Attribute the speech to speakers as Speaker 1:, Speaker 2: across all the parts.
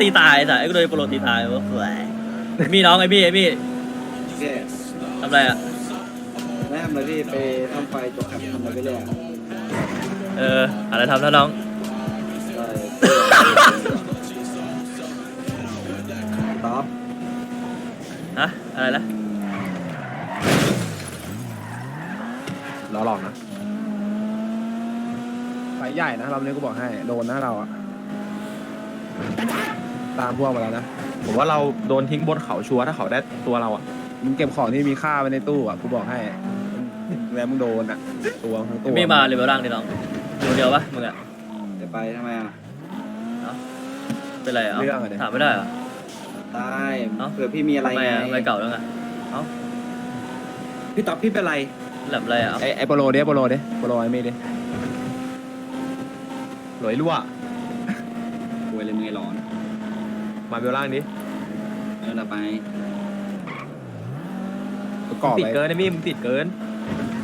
Speaker 1: ตีตายแต่ไอ้กูโดนโปรตีตายวะแหวมีน้องไอ้พี่ไอ้พี่
Speaker 2: แค่
Speaker 1: ทำไรอะ
Speaker 2: แนะนำเลยพี่ไปทำไฟจบแคปทำอะไรไปเรื่อยอะ
Speaker 1: เอออะไรทำนะน้อง
Speaker 2: ได้ต๊อป
Speaker 1: ฮะ อะไรนะ
Speaker 3: เราหลอกนะไฟใหญ่นะรอบนี้กูบอกให้ โดนนะเราอะ ตามพวกมาแล้วนะ
Speaker 4: ผมว่าเราโดนทิ้งบนเขาชัวร์ถ้าเขาได้ตัวเราอะ
Speaker 3: มึงเก็บของที่มีค่าไว้ในตู้อะกูบอกให้แล้วมึงโดนอะตัวทั้งตัว
Speaker 1: ไม่มาเลยเวลล่างดิน้องอยู่เดียวปะมึงอะ
Speaker 2: เดี๋ยวไปทำไมอะ
Speaker 1: เป็นไรอะ
Speaker 3: เรื่องอะไร
Speaker 1: ถามไม่ได้เหรอ
Speaker 2: ได้
Speaker 1: เอ้า
Speaker 2: เผื่อพี่มีอะไร
Speaker 1: ทำไม
Speaker 2: ไง
Speaker 1: อะไม่เก่าแล้วไง
Speaker 2: พี่ต๊อปพี่เป็นไร
Speaker 1: แหลมอะไรอะ
Speaker 3: ไอไอโปโลเด้โปโลเด้โปโลไอมีดิ
Speaker 4: หลอยรั่ว
Speaker 2: ป่วยเลยมือร้อน
Speaker 4: มาเบลล่างดิ
Speaker 2: เออเราไป
Speaker 3: ประกอบ
Speaker 4: ติด
Speaker 3: ไป
Speaker 4: เกินนะมี่มึงติดเกิน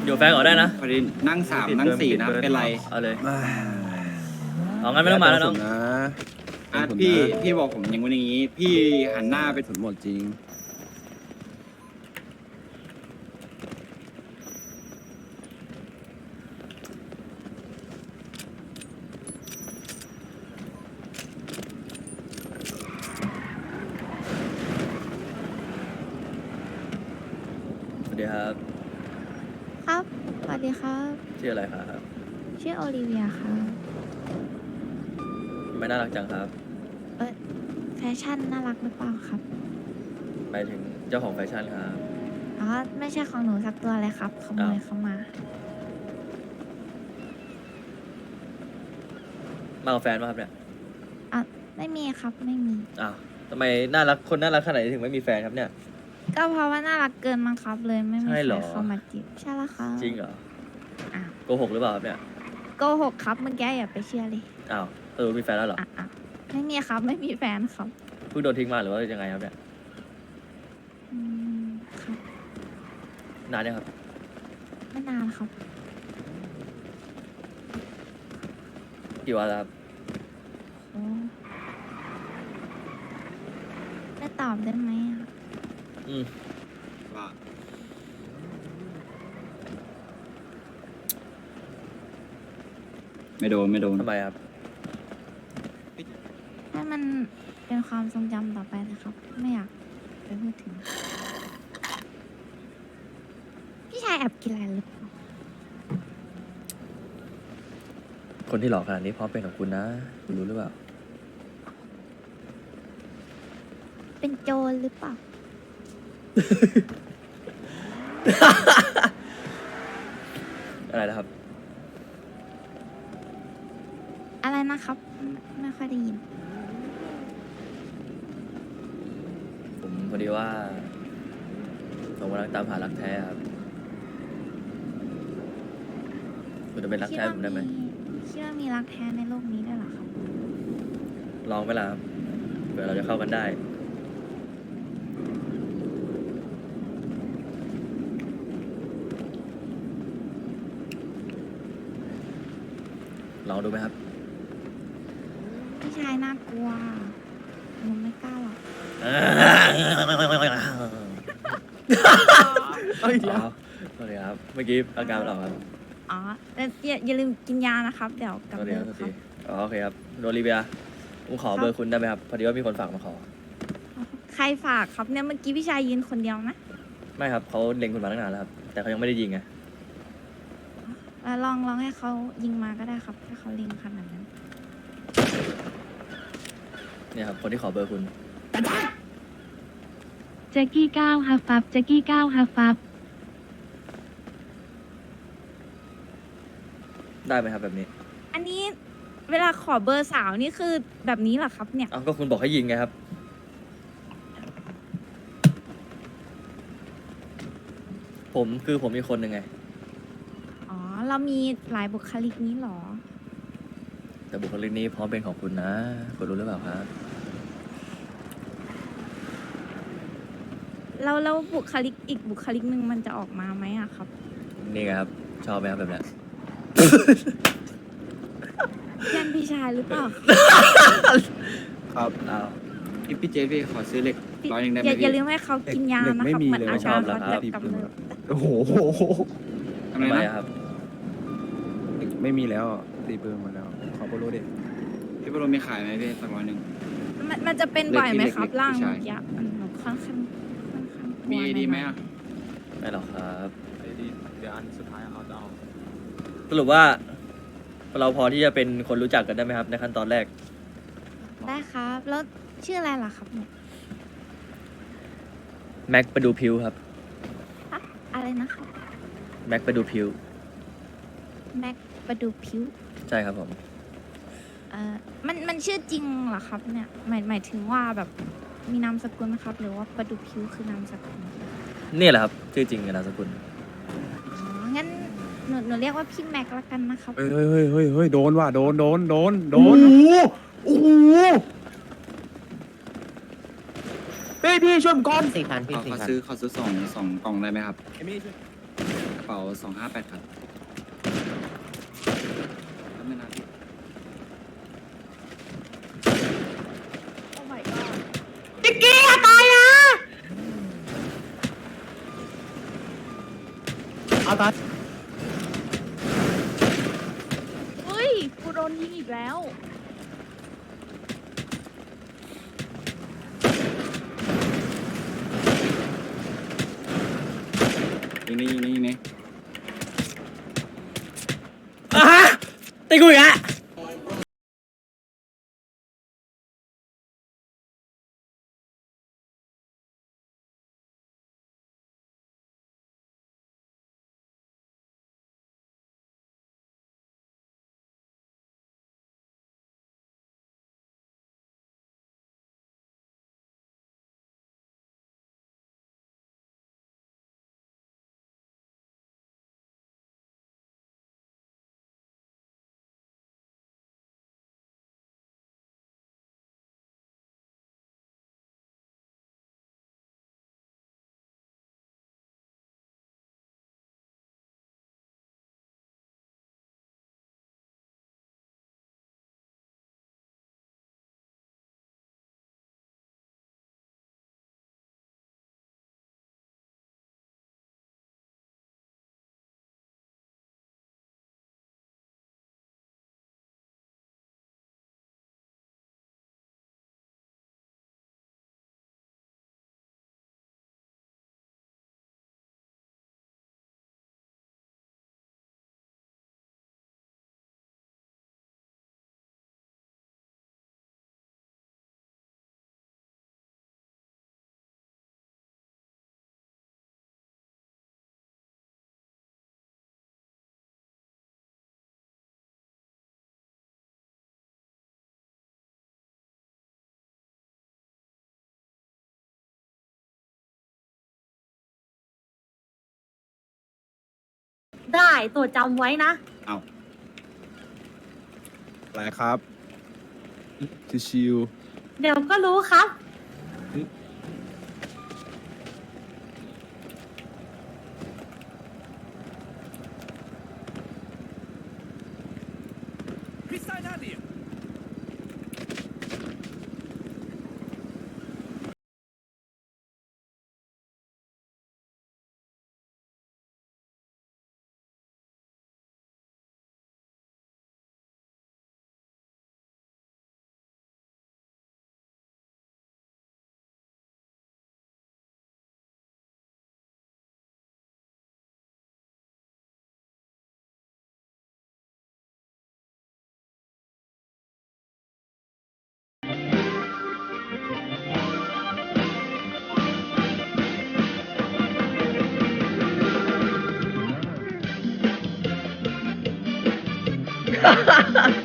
Speaker 1: อยู่แฟนก่อนได้นะ
Speaker 2: พอดีนั่งสาม
Speaker 4: ติด
Speaker 2: นั่ง
Speaker 4: เกิน
Speaker 2: สี่
Speaker 4: ติด
Speaker 2: นะ
Speaker 4: เกิน
Speaker 2: เป็นไร
Speaker 1: เอาเลย
Speaker 3: อ่า
Speaker 1: เอางั้นไม่ต้องมาแล้วน้อง
Speaker 3: นะ
Speaker 2: อะ
Speaker 3: เป็นผล
Speaker 2: พี่
Speaker 3: นะ
Speaker 2: พี่บอกผมอย่างวันอย่างนี้ พี่หันหน้าไป
Speaker 3: ผลหมดจริง
Speaker 1: วัสดีครับ
Speaker 5: ครับ สวัสดีครับ
Speaker 1: ชื่ออะไรครับ
Speaker 5: ชื่อโอลิเวียครับ
Speaker 1: ไม่น่ารักจังครับ
Speaker 5: แฟชั่นน่ารักหรือเปล่าครับ
Speaker 1: ไปถึงเจ้าของแฟชั่นครับ
Speaker 5: อ๋อ ไม่ใช่ของหนูสักตัวเลยครับ ขโมย
Speaker 1: อ้าว
Speaker 5: เข้ามา
Speaker 1: มากับแฟนป่ะครับเนี่ย
Speaker 5: ไม่มีครับ ไม่มี
Speaker 1: อ้าวทำไมน่ารักคนน่ารักขนาดนี้ถึงไม่มีแฟนครับเนี่ย
Speaker 5: ก็เพราะว่าน่ารักเกินมั้งครับเลยไม่มี
Speaker 1: ใช่
Speaker 5: ใค
Speaker 1: เหร
Speaker 5: ร
Speaker 1: อ
Speaker 5: เข้ามาจีบใช่แล้วครับ
Speaker 1: จริงเหรอ
Speaker 5: อ้าว
Speaker 1: โกหกหรือเปล่าครับเนี่ย
Speaker 5: โกหกครับเมื่อกี้อย่าไปเชื่อเลย
Speaker 1: อ้าวเออมีแฟนแล้วเหรอ
Speaker 5: อะอะไม่มีครับไม่มีแฟนครับ
Speaker 1: เพิ่งโดนทิ้งมาหรือว่ายังไงครับเนี่ย
Speaker 5: อืมครับ
Speaker 1: นานยังครับ
Speaker 5: ไม่นานครับ
Speaker 1: กี่วันแล้วครับ
Speaker 5: โอ้ไม่ตอบได้ไหม อะ
Speaker 1: อืม
Speaker 2: ว่าไม่โดนไม่โดน
Speaker 1: ทำไมครับ
Speaker 5: ให้มันเป็นความทรงจำต่อไปนะครับ ไม่อยากไปพูดถึง พี่ชายแอบกินอะไรหรือเปล่า
Speaker 1: คนที่หลอกขนาดนี้เพราะเป็นของคุณนะคุณรู้หรือเปล่า
Speaker 5: เป็นโจรหรือเปล่า
Speaker 1: อะไรนะครับ
Speaker 5: อะไรนะครับไม่ไม่ค่อยได้ยิน
Speaker 1: ผมพอดีว่าผมกำลังตามหารักแท้ครับคุณจะเป็นรัก
Speaker 5: คิด
Speaker 1: แท้
Speaker 5: ว่า
Speaker 1: ผมได้ไหม
Speaker 5: คิดว่ามีรักแท้ในโลกนี้ด้วยเหรอครับ
Speaker 1: ลองไหมล่ะครับเผื่อเราจะเข้ากันได้ ลองดูไหมครับ
Speaker 5: พี่ชายน่ากลัวหนูไม่กล้าหรอก
Speaker 1: อ๋อสวัสดีครับ เมื่อกี้อาการมันออกครับ
Speaker 5: อ๋อแต่อย่าอย่าลืมกินยานะครับ เดี๋ยวกลับ
Speaker 1: สวัส
Speaker 5: เดิ
Speaker 1: ดีค
Speaker 5: ม
Speaker 1: รับสวัส
Speaker 5: ครั
Speaker 1: ดี
Speaker 5: บ
Speaker 1: อ๋อโอเคครับโนริเบียผมขอ
Speaker 5: ครับ
Speaker 1: เบอร์คุณได้ไหมครับ พอดีว่ามีคนฝากมาขอ
Speaker 5: ใครฝากครับเนี่ยเมื่อกี้พี่ชายยืนคนเดียวนะ
Speaker 1: ไม่ครับเขาเล็งคุณมาตั้งนานแล้วครับ แต่เขายังไม่ได้ยิงไง
Speaker 5: แล้วลองลองให้เขายิงมาก็ได้ครับถ้าเขาเล็งขนาดนั้น
Speaker 1: เนี่ยครับคนที่ขอเบอร์คุณ
Speaker 6: แจ็กกี้ก้าวฮัฟฟับแจ็กกี้ก้าวฮัฟฟับ
Speaker 1: ได้ไหมครับแบบนี้
Speaker 5: อันนี้เวลาขอเบอร์สาวนี่คือแบบนี้เหรอครับเนี่ย
Speaker 1: อ้าวก็คุณบอกให้ยิงไงครับ ผมคือผมมีคนหนึ่งไง
Speaker 5: อ๋อ เรามีหลายบุคลิกนี้เหรอ
Speaker 1: แต่บุคลิกนี้พร้อมเป็นของคุณนะ คุณรู้หรือเปล่าครับ
Speaker 5: เราเราบุคลิกอีกบุคลิกหนึ่งมันจะออกมาไหมอะครับ
Speaker 1: นี่ไงครับ ชอบไหมครับแบบเนี้ย
Speaker 5: เพื่อนพี่ชายหรือเปล่า
Speaker 3: ครับ
Speaker 1: อ้าว
Speaker 2: พี่พี่เจพี่ขอซื้อเหล็กร้อยหนึ่งได้ไห
Speaker 5: อ
Speaker 2: ม
Speaker 5: ย่าอย่าลื
Speaker 2: พี่
Speaker 5: มให้เขากินยา
Speaker 3: เหล็ก
Speaker 5: นะ
Speaker 3: ไม่
Speaker 5: ครับ
Speaker 3: มี
Speaker 5: เหมือน
Speaker 3: เลย
Speaker 5: อา
Speaker 1: ชอ
Speaker 5: การ
Speaker 1: บเหรอ
Speaker 5: เขา
Speaker 1: ครับ
Speaker 5: จะกำเริบ
Speaker 4: โอ้โห
Speaker 2: ทำไม
Speaker 1: ทำไม
Speaker 2: นะ
Speaker 1: อะครับ
Speaker 3: ไม่มีแล้วตีปืนหมดแล้วขอโปรโลเด็ก
Speaker 2: พี่บรมมีขายไหมพี่สักร้อยหนึ่ง
Speaker 5: มันมันจะเป็นบ่อยไหมครับ
Speaker 2: เล็กๆ
Speaker 5: ร่าง
Speaker 2: ใช่
Speaker 5: เมื่อกี้อืมหนูค่อนข้างค่อนข้างกลัว
Speaker 2: มีไอดีไหม
Speaker 5: น่
Speaker 2: อะ
Speaker 1: ไม่หรอกครับ
Speaker 4: เดี๋ยวอันสุดท้ายเอาจะเอา
Speaker 1: สรุปว่าเราพอที่จะเป็นคนรู้จักกันได้ไหมครับ ในขั้นตอนแรก
Speaker 5: ได้ครับ แล้วชื่ออะไรล่ะครับเนี่ย
Speaker 1: แม็กไปดูพิวครับ
Speaker 5: อะไรนะครับ
Speaker 1: แม็กไปดูพิว
Speaker 5: แม็ก ประดูผิว
Speaker 1: ใช่ครับผม
Speaker 5: เอ่อมันมันชื่อจริงเหรอครับเนี่ยหมายหมายถึงว่าแบบมีนามสกุลไหมครับ หรือว่าประดูผิวคือนามสกุล
Speaker 1: นี่แหละครับชื่อจริงกับนามสกุล
Speaker 5: อ๋องั้นหนูหนูเรียกว่าพี่แม็กละกันนะครับ
Speaker 3: เฮ้ยเฮ้ยเฮ้ยเฮ้ยเฮ้ยโดนว่ะโดนโดนโดนโดน
Speaker 4: โอ้โหพี่พี่ช่วยผมก่อน
Speaker 7: สี่พัน
Speaker 2: ข
Speaker 7: พี่
Speaker 2: อ
Speaker 7: สี่
Speaker 2: ขอ
Speaker 7: พัน
Speaker 2: ซื้อขอซื้อสองสองกล่องได้ไหมครับ
Speaker 3: เอมี่ช่วย
Speaker 2: กระเป๋าสองห้าแปดครับแป๊บนึงนะพี่
Speaker 7: เอาตอน
Speaker 5: เฮ้ยกูโดนยิงอีกแล้ว
Speaker 2: ยิงนี่ยิงนี่ยิงนี่
Speaker 1: ตีกูอีกอะ
Speaker 8: ได้ตัวจำไว้นะ
Speaker 3: อะไรครับชิว
Speaker 8: เดี๋ยวก็รู้ครับ
Speaker 1: ฮ่าฮ่ Yeah.